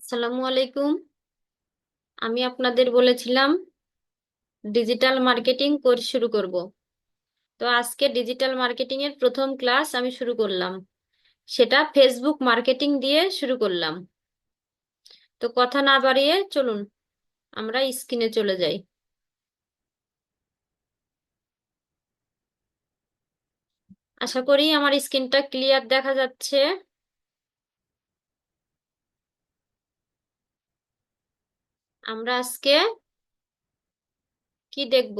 আসসালামু আলাইকুম। আমি আপনাদের বলেছিলাম ডিজিটাল মার্কেটিং কোর্স শুরু করব। তো আজকে ডিজিটাল মার্কেটিং এর প্রথম ক্লাস আমি শুরু করলাম। সেটা ফেসবুক মার্কেটিং দিয়ে শুরু করলাম। তো কথা না বাড়িয়ে চলুন, আমরা স্ক্রিনে চলে যাই। আশা করি আমার স্ক্রিনটা ক্লিয়ার দেখা যাচ্ছে। আমরা আজকে কি দেখব?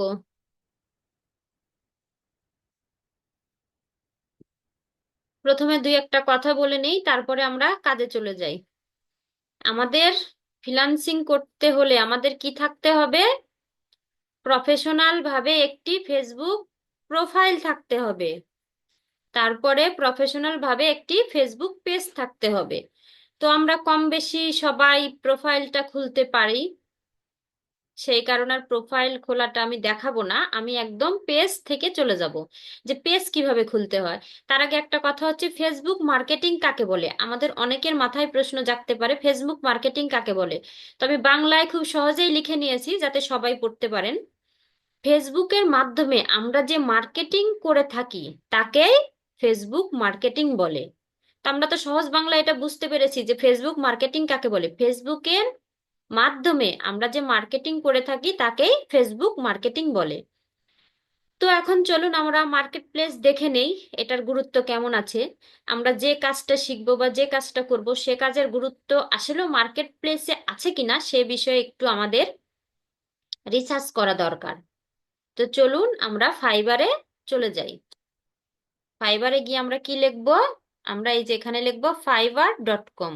প্রথমে দুই একটা কথা বলে নেই, তারপরে আমরা কাজে চলে যাই। আমাদের ফ্রিল্যান্সিং করতে হলে আমাদের কি থাকতে হবে? প্রফেশনাল ভাবে একটি ফেসবুক প্রোফাইল থাকতে হবে। তারপরে প্রফেশনাল ভাবে একটি ফেসবুক পেজ থাকতে হবে। তো আমরা কম বেশি সবাই প্রোফাইলটা খুলতে পারি। সেই কারণে আর প্রোফাইল খোলাটা আমি দেখাবো না। আমি একদম পেজ থেকে চলে যাব। যে পেজ কীভাবে খুলতে হয়? তার আগে একটা কথা হচ্ছে ফেসবুক মার্কেটিং কাকে বলে? আমাদের অনেকের মাথায় প্রশ্ন জাগতে পারে ফেসবুক মার্কেটিং কাকে বলে? তবে বাংলায় খুব সহজেই লিখে নিয়েছি, যাতে সবাই পড়তে পারেন। ফেসবুকের মাধ্যমে আমরা যে মার্কেটিং করে থাকি, তাকেই ফেসবুক মার্কেটিং বলে। তো আমরা তো সহজ বাংলা এটা বুঝতে পেরেছি যে ফেসবুক মার্কেটিং কাকে বলে? ফেসবুকের মাধ্যমে আমরা যে মার্কেটিং করে থাকি তাকেই ফেসবুক মার্কেটিং বলে। তো এখন চলুন আমরা মার্কেট প্লেস দেখে নেই, এটার গুরুত্ব কেমন আছে? আমরা যে কাজটা শিখব বা যে কাজটা করব সে কাজের গুরুত্ব আসলেও মার্কেট প্লেসে আছে কিনা সে বিষয়ে একটু আমাদের রিসার্চ করা দরকার। তো চলুন আমরা ফাইবারে চলে যাই। ফাইবারে গিয়ে আমরা কি লিখব? আমরা এই যে এখানে লিখব Fiverr dot com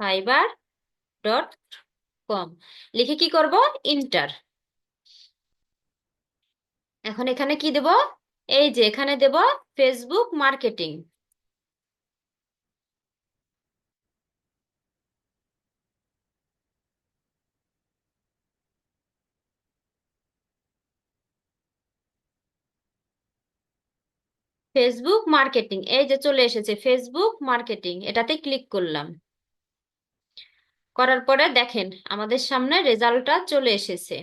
Fiverr dot com লিখে কি করব? ইন্টার এখন এখানে কি দেব? এই যে এখানে দেব ফেসবুক মার্কেটিং ফেসবুক মার্কেটিং এই যে চলে এসেছে ফেসবুক মার্কেটিং এটাতে ক্লিক করলাম। করার পরে দেখেন, আমাদের সামনে রেজাল্টটা চলে এসেছে।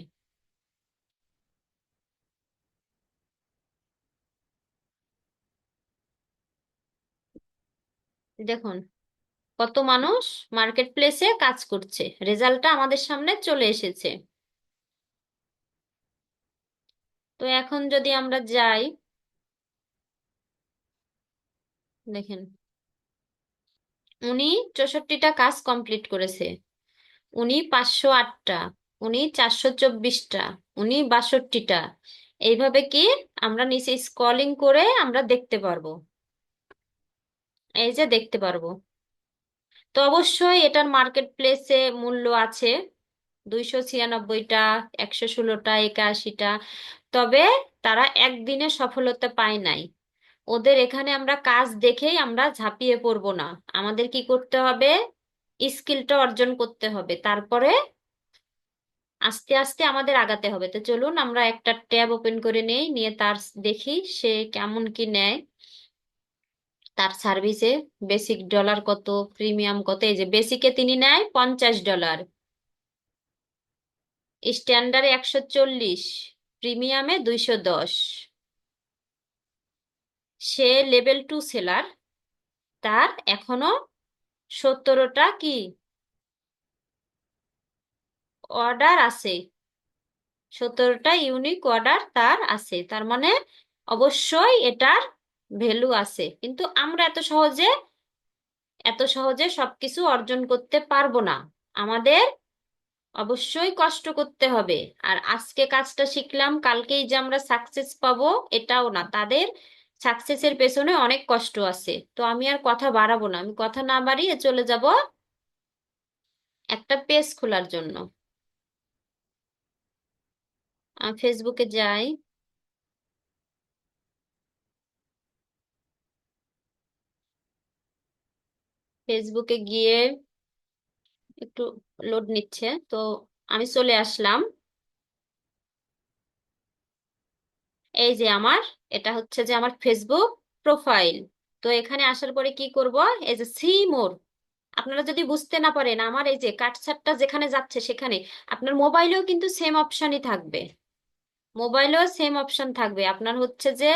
দেখুন, কত মানুষ মার্কেট প্লেসে কাজ করছে, রেজাল্টটা আমাদের সামনে চলে এসেছে। তো এখন যদি আমরা যাই, দেখেন, উনি চৌষট্টিটা কাজ কমপ্লিট করেছে। উনি পাঁচশো আটটা, উনি চারশো চব্বিশটা, উনি বাষট্টিটা। এইভাবে কি আমরা নিচে স্ক্রলিং করে আমরা দেখতে পারব? এই যে দেখতে পারব। তো অবশ্যই এটার মার্কেট প্লেসে মূল্য আছে। দুইশো ছিয়ানব্বইটা, একশো ষোলোটা, একাশিটা। তবে তারা একদিনে সফলতা পায় নাই। ওদের এখানে আমরা কাজ দেখেই আমরা ঝাঁপিয়ে পড়ব না। আমাদের কি করতে হবে? স্কিলটা অর্জন করতে হবে। তারপরে আস্তে আস্তে আমাদের আগাতে হবে। তো চলুন আমরা একটা ট্যাব ওপেন করে নেই, নিয়ে তার দেখি সে কেমন কি নেয়। তার সার্ভিসে বেসিক ডলার কত, প্রিমিয়াম কত, এই যে বেসিকে তিনি নেয় পঞ্চাশ ডলার। স্ট্যান্ডার্ডে একশো চল্লিশ, প্রিমিয়ামে দুইশো দশ। সে লেভেল টু সেলার, তার এখনও সত্তরটা কি? অর্ডার আছে। সত্তরটা ইউনিক অর্ডার তার আছে। তার মানে অবশ্যই এটার ভ্যালু আছে। কিন্তু আমরা এত সহজে এত সহজে সবকিছু অর্জন করতে পারব না। আমাদের অবশ্যই কষ্ট করতে হবে। আর আজকে কাজটা শিখলাম, কালকেই যে আমরা সাকসেস পাবো এটাও না। তাদের সাকসেসের পেছনে অনেক কষ্ট আছে। তো আমি আর কথা বাড়াবো না। আমি কথা না বাড়িয়ে চলে যাব একটা পেজ খোলার জন্য। ফেসবুকে যাই। ফেসবুকে গিয়ে একটু লোড নিচ্ছে। তো আমি চলে আসলাম। এই যে আমার, এটা হচ্ছে যে আমার ফেসবুক প্রোফাইল তো এখানে আসার পরে কি করব? এই যে সি মোর আপনারা যদি বুঝতে না পারেন, আমার এই যে কাটছাটটা যেখানে যাচ্ছে সেখানে, আপনার মোবাইলেও কিন্তু সেম অপশনই থাকবে। মোবাইলেও সেম অপশন থাকবে। আপনার হচ্ছে যে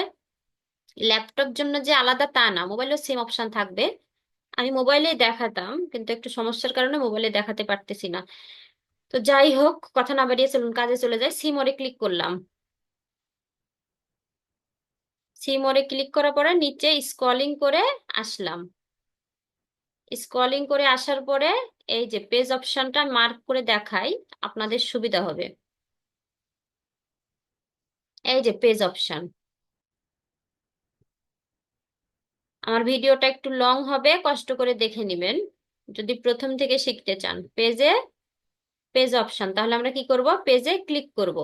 ল্যাপটপ জন্য যে আলাদা তা না, মোবাইলেও সেম অপশন থাকবে। আমি মোবাইলেই দেখাতাম, কিন্তু একটু সমস্যার কারণে মোবাইলে দেখাতে পারতেছি না। তো যাই হোক, কথা না বাড়িয়ে চলুন, কাজে চলে যাই সিমোরে ক্লিক করলাম। সিমোরে ক্লিক করার পরে নিচে স্ক্রলিং করে আসলাম। স্ক্রলিং করে আসার পরে এই যে পেজ অপশনটা মার্ক করে দেখাই, আপনাদের সুবিধা হবে। এই যে পেজ অপশন আমার ভিডিওটা একটু লং হবে, কষ্ট করে দেখে নেবেন। যদি প্রথম থেকে শিখতে চান পেজে পেজ অপশন তাহলে আমরা কি করব? পেজে ক্লিক করব।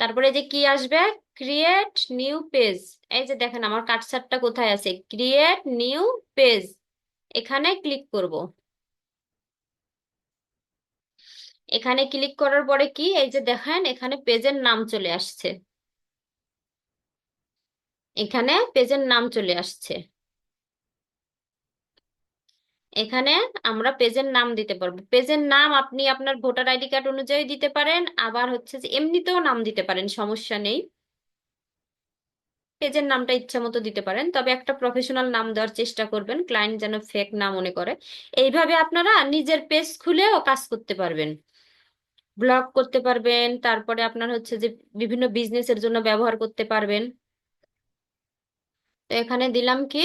তারপরে যে কি আসবে? ক্রিয়েট নিউ পেজ এই যে দেখেন আমার কাটসারটা কোথায় আছে? ক্রিয়েট নিউ পেজ এখানে ক্লিক করব। এখানে ক্লিক করার পরে কি? এই যে দেখেন, এখানে পেজের নাম চলে আসছে। এখানে পেজের নাম চলে আসছে। এখানে আমরা পেজের নাম দিতে পারব। পেজের নাম আপনি আপনার ভোটার আইডি কার্ড অনুযায়ী দিতে পারেন, আবার হচ্ছে যে এমনিতেও নাম দিতে পারেন, সমস্যা নেই। পেজের নামটা ইচ্ছা মতো দিতে পারেন, তবে একটা প্রফেশনাল নাম দেওয়ার চেষ্টা করবেন ক্লায়েন্ট যেন ফেক না মনে করে। এইভাবে আপনারা নিজের পেজ খুলেও কাজ করতে পারবেন। ব্লগ করতে পারবেন, তারপরে আপনার হচ্ছে যে বিভিন্ন বিজনেসের জন্য ব্যবহার করতে পারবেন। তো এখানে দিলাম কি?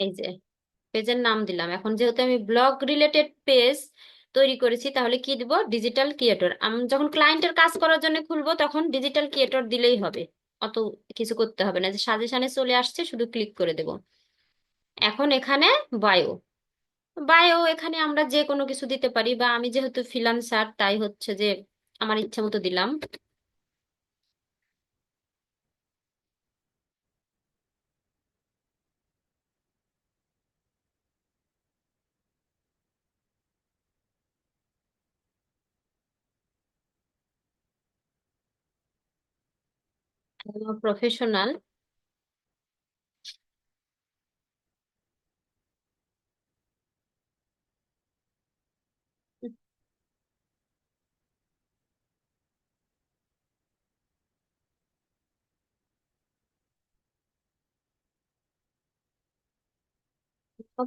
এই যে, পেজের নাম দিলাম। এখন যেহেতু আমি ব্লগ রিলেটেড পেজ তৈরি করেছি, তাহলে কি দিব? ডিজিটাল ক্রিয়েটর আমি যখন ক্লায়েন্টের কাজ করার জন্য খুলবো, তখন ডিজিটাল ক্রিয়েটর দিলেই হবে। অত কিছু করতে হবে না। যে সাজেশনে চলে আসছে, শুধু ক্লিক করে দেব। এখন এখানে বায়ো বায়ো এখানে আমরা যে কোনো কিছু দিতে পারি, বা আমি যেহেতু ফ্রিল্যান্সার তাই হচ্ছে যে আমার ইচ্ছা মতো দিলাম। প্রফেশনাল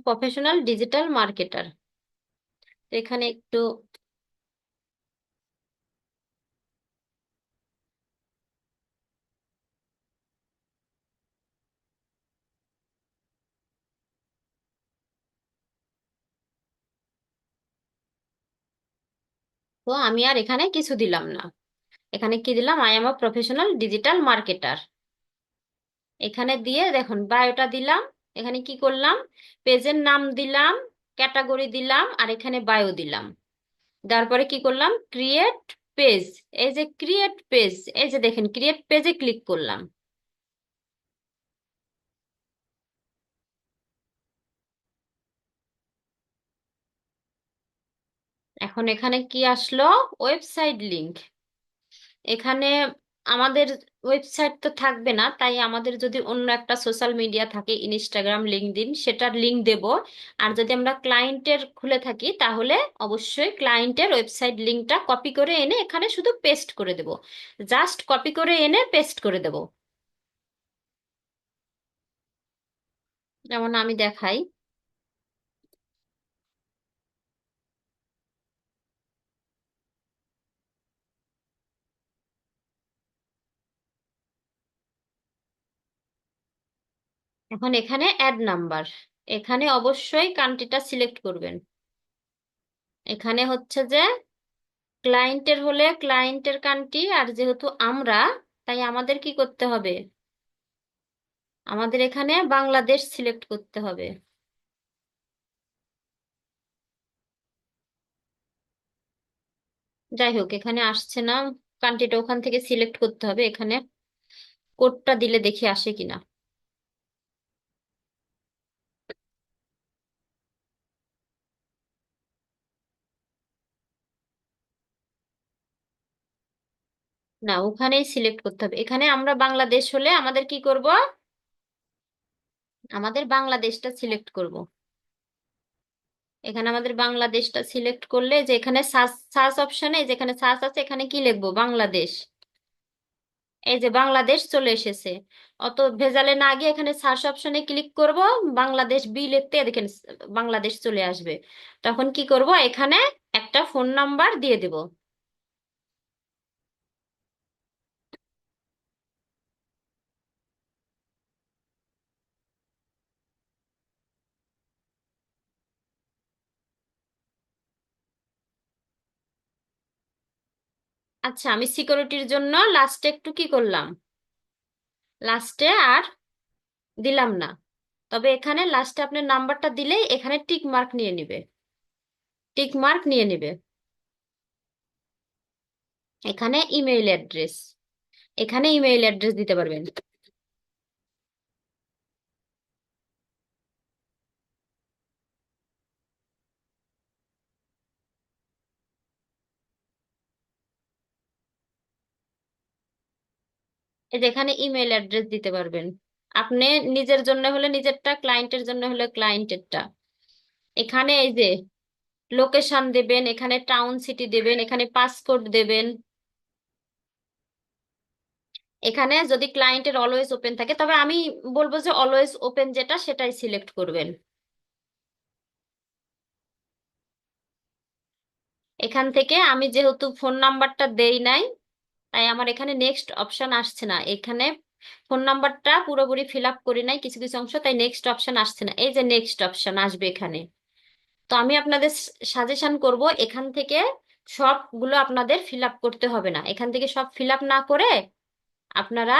প্রফেশনাল ডিজিটাল মার্কেটার এখানে একটু তো আমি আর এখানে কিছু দিলাম না। এখানে কি দিলাম? I am a professional digital marketer এখানে দিয়ে দেখুন বায়োটা দিলাম, এখানে কি করলাম? পেজের নাম দিলাম ক্যাটাগরি দিলাম, আর এখানে বায়ো দিলাম। তারপরে কি করলাম? ক্রিয়েট পেজ এই যে ক্রিয়েট পেজ এই যে দেখেন ক্রিয়েট পেজে ক্লিক করলাম। এখন এখানে কি আসলো? ওয়েবসাইট লিংক এখানে আমাদের ওয়েবসাইট তো থাকবে না, তাই আমাদের যদি অন্য একটা সোশ্যাল মিডিয়া থাকে ইনস্টাগ্রাম লিঙ্কডিন সেটার লিংক দেব। আর যদি আমরা ক্লায়েন্টের খুলে থাকি, তাহলে অবশ্যই ক্লায়েন্টের ওয়েবসাইট লিঙ্কটা কপি করে এনে এখানে শুধু পেস্ট করে দেব। জাস্ট কপি করে এনে পেস্ট করে দেব। যেমন আমি দেখাই। এখন এখানে অ্যাড নাম্বার এখানে অবশ্যই কান্ট্রিটা সিলেক্ট করবেন। এখানে হচ্ছে যে ক্লায়েন্টের হলে ক্লায়েন্টের কান্ট্রি, আর যেহেতু আমরা, তাই আমাদের কি করতে হবে? আমাদের এখানে বাংলাদেশ সিলেক্ট করতে হবে। যাই হোক, এখানে আসছে না। কান্ট্রিটা ওখান থেকে সিলেক্ট করতে হবে। এখানে কোডটা দিলে দেখি আসে কিনা। না, ওখানেই সিলেক্ট করতে হবে। এখানে আমরা বাংলাদেশ হলে আমাদের কি করব? আমাদের বাংলাদেশটা সিলেক্ট করব। এখানে আমাদের বাংলাদেশটা সিলেক্ট করলে যে এখানে সার্চ সার্চ অপশনে যেখানে সার্চ আছে এখানে কি লিখব? বাংলাদেশ। এই যে বাংলাদেশ চলে এসেছে। অত ভেজালে না গিয়ে এখানে সার্চ অপশনে ক্লিক করব, বাংলাদেশ বি লিখতে দেখেন, বাংলাদেশ চলে আসবে। তখন কি করব? এখানে একটা ফোন নাম্বার দিয়ে দেব। আচ্ছা আমি সিকিউরিটির জন্য লাস্টে একটু কি করলাম? লাস্টে আর দিলাম না। তবে এখানে লাস্টে আপনার নাম্বারটা দিলেই এখানে টিক মার্ক নিয়ে নিবে। টিক মার্ক নিয়ে নিবে। এখানে ইমেইল অ্যাড্রেস এখানে ইমেইল অ্যাড্রেস দিতে পারবেন। এই যে এখানে ইমেইল অ্যাড্রেস দিতে পারবেন। আপনি নিজের জন্য হলে নিজেরটা ক্লায়েন্টের জন্য হলে ক্লায়েন্টেরটা এখানে এই যে লোকেশন দেবেন, এখানে টাউন সিটি দেবেন, এখানে পাসপোর্ট দেবেন। এখানে যদি ক্লায়েন্টের অলওয়েজ ওপেন থাকে, তবে আমি বলব যে অলওয়েজ ওপেন যেটা, সেটাই সিলেক্ট করবেন। এখান থেকে আমি যেহেতু ফোন নাম্বারটা দেই নাই তাই আমার এখানে নেক্সট অপশন আসছে না। এখানে ফোন নাম্বারটা পুরোপুরি ফিল আপ করি নাই, কিছু কিছু অংশ, তাই নেক্সট অপশন আসছে না। এই যে নেক্সট অপশন আসবে এখানে। তো আমি আপনাদের সাজেশন করব, এখান থেকে সবগুলো আপনাদের ফিল আপ করতে হবে না। এখান থেকে সব ফিল আপ না করে আপনারা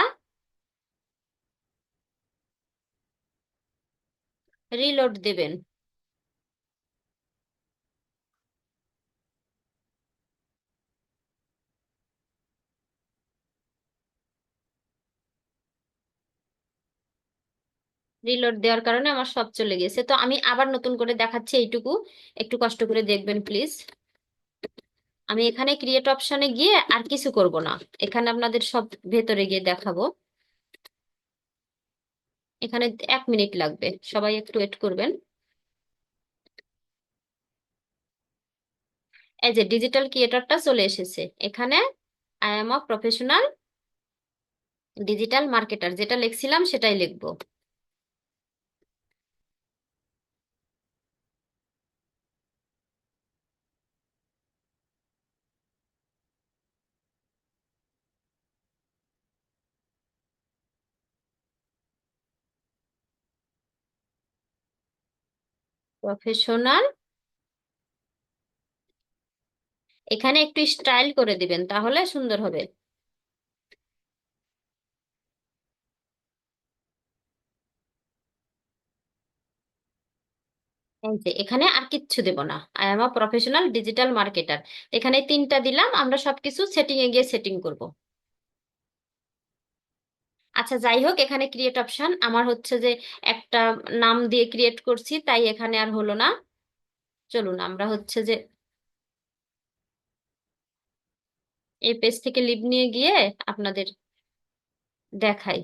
রিলোড দেবেন। রিলোড দেওয়ার কারণে আমার সব চলে গেছে। তো আমি আবার নতুন করে দেখাচ্ছি এইটুকু। একটু কষ্ট করে দেখবেন প্লিজ আমি এখানে ক্রিয়েট অপশনে গিয়ে আর কিছু করব না। এখানে আপনাদের সব ভেতরে গিয়ে দেখাবো। এখানে এক মিনিট লাগবে। সবাই একটু ওয়েট করবেন। এই যে ডিজিটাল ক্রিয়েটরটা চলে এসেছে। এখানে I am a professional digital marketer যেটা লিখছিলাম সেটাই লিখব। প্রফেশনাল এখানে একটু স্টাইল করে দিবেন, তাহলে সুন্দর হবে। এখানে আর কিচ্ছু দেব না। I am a professional digital marketer এখানে তিনটা দিলাম, আমরা সবকিছু সেটিং এ গিয়ে সেটিং করব। আচ্ছা যাই হোক এখানে ক্রিয়েট অপশন আমার হচ্ছে যে একটা নাম দিয়ে ক্রিয়েট করছি, তাই এখানে আর হলো না। চলুন, আমরা হচ্ছে যে এই পেজ থেকে লিভ নিয়ে গিয়ে আপনাদের দেখাই।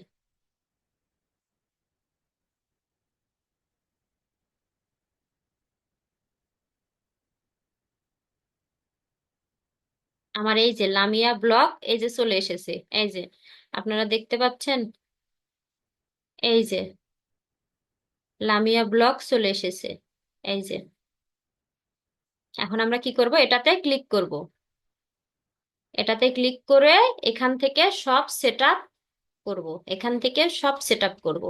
আমার এই যে লামিয়া ব্লক, এই যে চলে এসেছে। এই যে আপনারা দেখতে পাচ্ছেন? এই যে, লামিয়া ব্লক চলে এসেছে। এই যে, এখন আমরা কি করব? এটাতে ক্লিক করব। এটাতে ক্লিক করে এখান থেকে সব সেট আপ করব। এখান থেকে সব সেট আপ করব।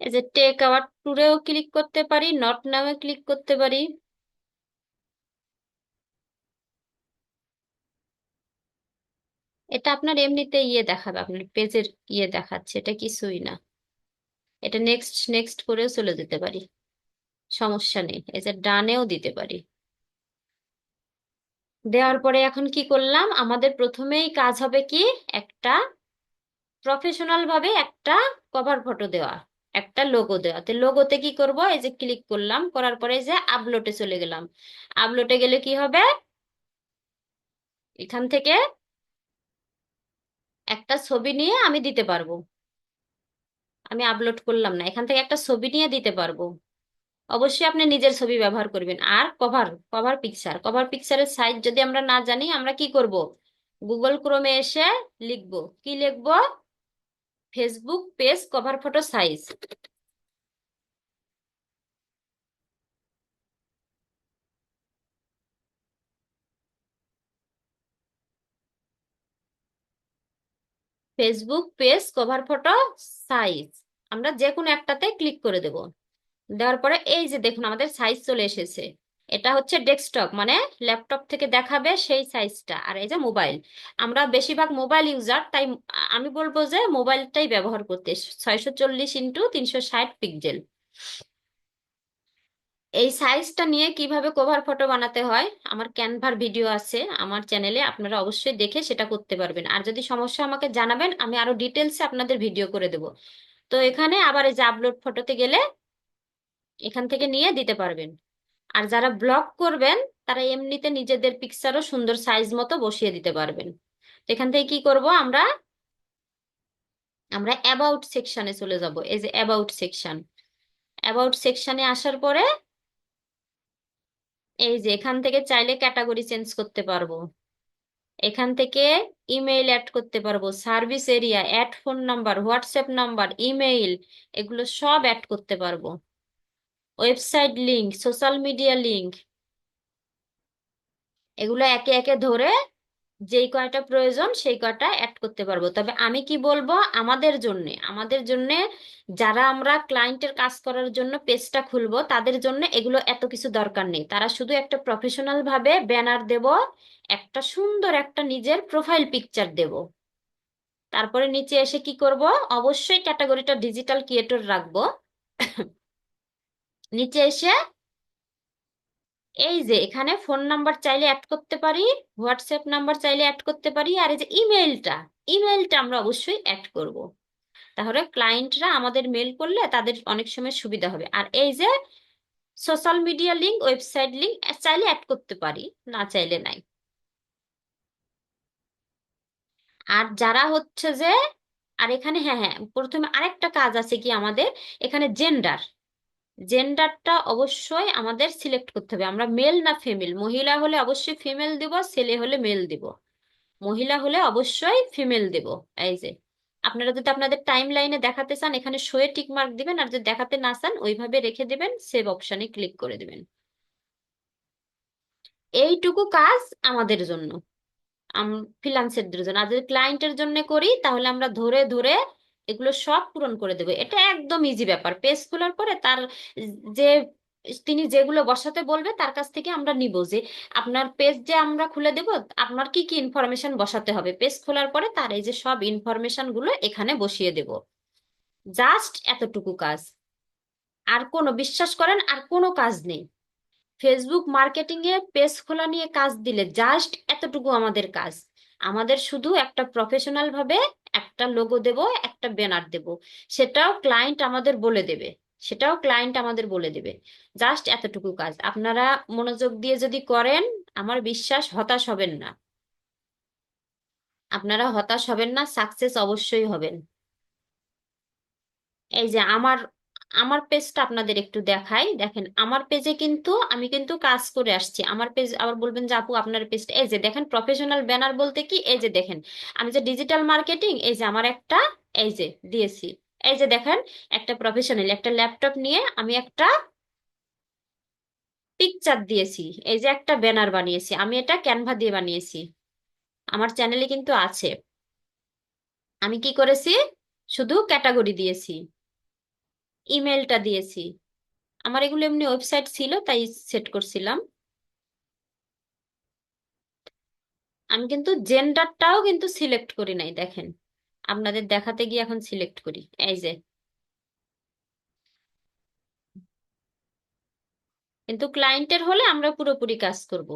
এই যে, টেক আওয়ার ট্যুরেও ক্লিক করতে পারি, নট নামে ক্লিক করতে পারি। এটা আপনার এমনিতে ইয়ে দেখাবে, আপনার পেজের ইয়ে দেখাচ্ছে, এটা কিছুই না? এটা নেক্সট নেক্সট করেও চলে যেতে পারি, সমস্যা নেই যে ডানেও দিতে পারি। দেওয়ার পরে এখন কি করলাম, আমাদের প্রথমেই কাজ হবে কি, একটা প্রফেশনাল ভাবে একটা কভার ফটো দেওয়া, একটা লোগো দেওয়া। তো লোগোতে কি করব, এই যে ক্লিক করলাম, করার পরে যে আপলোডে চলে গেলাম। আপলোডে গেলে কি হবে? এখান থেকে একটা ছবি নিয়ে আমি দিতে পারব। আমি আপলোড করলাম না, এখান থেকে একটা ছবি নিয়ে দিতে পারব। অবশ্যই আপনি নিজের ছবি ব্যবহার করবেন। আর কভার কভার পিকচার কভার পিকচারের সাইজ যদি আমরা না জানি, আমরা কি করব? গুগল ক্রোমে এসে লিখব, কি লিখব? Facebook page cover photo size Facebook page cover photo size আমরা যে কোনো একটাতে ক্লিক করে দেব। দেওয়ার পরে এই যে দেখুন আমাদের সাইজ চলে এসেছে। এটা হচ্ছে ডেস্কটপ মানে ল্যাপটপ থেকে দেখাবে সেই সাইজটা আর এই যে মোবাইল আমরা বেশিরভাগ মোবাইল ইউজার তাই আমি বলব যে মোবাইলটাই ব্যবহার করতে। ছয়শো চল্লিশ ইন্টু তিনশো ষাট পিক্সেল এই সাইজটা নিয়ে কীভাবে কভার ফটো বানাতে হয়, আমার ক্যানভার ভিডিও আছে, আমার চ্যানেলে আপনারা অবশ্যই দেখে সেটা করতে পারবেন। আর যদি সমস্যা আমাকে জানাবেন, আমি আরও ডিটেলসে আপনাদের ভিডিও করে দেব। তো এখানে আবার এই যে আপলোড ফটোতে গেলে এখান থেকে নিয়ে দিতে পারবেন। আর যারা ব্লগ করবেন, তারা এমনিতে নিজেদের পিকচারও সুন্দর সাইজ মতো বসিয়ে দিতে পারবেন। এখান থেকে কি করব আমরা? আমরা অ্যাবাউট সেকশনে চলে যাব। এই যে অ্যাবাউট সেকশন অ্যাবাউট সেকশনে আসার পরে এই যে এখান থেকে চাইলে ক্যাটাগরি চেঞ্জ করতে পারব। এখান থেকে ইমেইল অ্যাড করতে পারব। Service area add phone number WhatsApp number email এগুলো সব অ্যাড করতে পারব। Website link social media link এগুলো একে একে ধরে যেই কয়টা প্রয়োজন, সেই কয়টা অ্যাড করতে পারব। তবে আমি কি বলব? আমাদের জন্য আমাদের জন্য যারা আমরা ক্লায়েন্টের কাজ করার জন্য পেজটা খুলবো, তাদের জন্য এগুলো এত কিছু দরকার নেই। তারা শুধু একটা প্রফেশনাল ভাবে ব্যানার দেব, একটা সুন্দর একটা নিজের প্রোফাইল পিকচার দেব। তারপরে নিচে এসে কি করব? অবশ্যই ক্যাটাগরিটা ডিজিটাল ক্রিয়েটর রাখব। নিচে এসে এই যে এখানে ফোন নাম্বার চাইলে অ্যাড করতে পারি হোয়াটসঅ্যাপ নাম্বার চাইলে অ্যাড করতে পারি, আর এই যে ইমেলটা ইমেলটা আমরা অবশ্যই অ্যাড করব। তাহলে ক্লায়েন্টরা আমাদের মেল করলে তাদের অনেক সময় সুবিধা হবে। আর এই যে social media link website link চাইলে অ্যাড করতে পারি, না চাইলে নাই। আর যারা হচ্ছে যে, আর এখানে হ্যাঁ হ্যাঁ প্রথমে আরেকটা কাজ আছে কি আমাদের, এখানে জেন্ডার জেন্ডারটা অবশ্যই আমাদের সিলেক্ট করতে হবে। আমরা মেল না ফিমেল মহিলা হলে অবশ্যই ফিমেল দিব, ছেলে হলে মেল দিব। মহিলা হলে অবশ্যই ফিমেল দিব। এই যে, আপনারা যদি আপনাদের টাইম লাইনে দেখাতে চান, এখানে শোয়ে টিক মার্ক দিবেন, আর যদি দেখাতে না চান, ওইভাবে রেখে দিবেন সেভ অপশনে ক্লিক করে দিবেন। এইটুকু কাজ আমাদের জন্য ফ্রিল্যান্সেরদের জন্য। আর যদি ক্লায়েন্টের জন্য করি, তাহলে আমরা ধরে ধরে এগুলো সব পূরণ করে দেবো। এটা একদম ইজি ব্যাপার। পেজ খোলার পরে তার যে, তিনি যেগুলো বসাতে বলবে, তার কাছ থেকে আমরা নিব যে, আপনার পেজ যে আমরা খুলে দেব, আপনার কি কি ইনফরমেশন বসাতে হবে? পেজ খোলার পরে তার এই যে সব ইনফরমেশনগুলো এখানে বসিয়ে দেব। জাস্ট এতটুকু কাজ। আর কোনো, বিশ্বাস করেন, আর কোনো কাজ নেই। ফেসবুক মার্কেটিং এ পেজ খোলা নিয়ে কাজ দিলে জাস্ট এতটুকু আমাদের কাজ। আমাদের শুধু একটা প্রফেশনাল ভাবে একটা লোগো দেব, একটা ব্যানার দেব। সেটাও ক্লায়েন্ট আমাদের বলে দেবে। সেটাও ক্লায়েন্ট আমাদের বলে দেবে। জাস্ট এতটুকু কাজ। আপনারা মনোযোগ দিয়ে যদি করেন, আমার বিশ্বাস হতাশ হবেন না। আপনারা হতাশ হবেন না সাকসেস অবশ্যই হবেন। এই যে আমার আমার পেজটা আপনাদের একটু দেখাই। দেখেন, আমার পেজে কিন্তু আমি কিন্তু কাজ করে আসছি। আমার পেজ আবার বলবেন যে, আপু, আপনার পেজটা এই যে দেখেন প্রফেশনাল ব্যানার বলতে কি? এই যে দেখেন, আমি যে ডিজিটাল মার্কেটিং এই যে আমার একটা, এই যে দিয়েছি। এই যে দেখেন, একটা প্রফেশনাল একটা ল্যাপটপ নিয়ে আমি একটা পিকচার দিয়েছি। এই যে একটা ব্যানার বানিয়েছি। আমি এটা ক্যানভা দিয়ে বানিয়েছি। আমার চ্যানেলে কিন্তু আছে। আমি কি করেছি? শুধু ক্যাটাগরি দিয়েছি। ইমেলটা দিয়েছি। আমার এগুলো এমনি ওয়েবসাইট ছিল, তাই সেট করছিলাম। আমি কিন্তু জেন্ডারটাও কিন্তু সিলেক্ট করি নাই, দেখেন। আপনাদের দেখাতে গিয়ে এখন সিলেক্ট করি, এই যে। কিন্তু ক্লায়েন্টের হলে আমরা পুরোপুরি কাজ করব।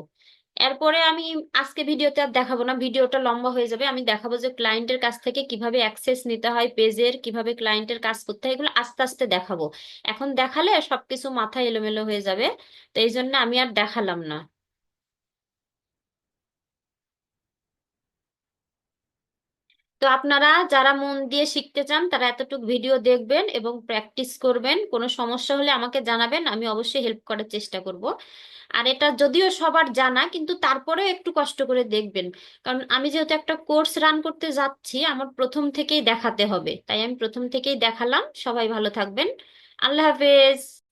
এরপরে আমি আজকে ভিডিওতে আর দেখাবো না, ভিডিওটা লম্বা হয়ে যাবে। আমি দেখাবো যে ক্লায়েন্টের কাছ থেকে কীভাবে অ্যাক্সেস নিতে হয় পেজের কীভাবে ক্লায়েন্টের কাজ করতে হয়, এগুলো আস্তে আস্তে দেখাবো। এখন দেখালে সবকিছু মাথা এলোমেলো হয়ে যাবে, তো এই জন্য আমি আর দেখালাম না। তো আপনারা যারা মন দিয়ে শিখতে চান, তারা এতটুকু ভিডিও দেখবেন এবং প্র্যাকটিস করবেন। কোনো সমস্যা হলে আমাকে জানাবেন, আমি অবশ্যই হেল্প করার চেষ্টা করব। আর এটা যদিও সবার জানা, কিন্তু তারপরেও একটু কষ্ট করে দেখবেন। কারণ আমি যেহেতু একটা কোর্স রান করতে যাচ্ছি, আমার প্রথম থেকেই দেখাতে হবে। তাই আমি প্রথম থেকেই দেখালাম। সবাই ভালো থাকবেন। আল্লাহ হাফেজ।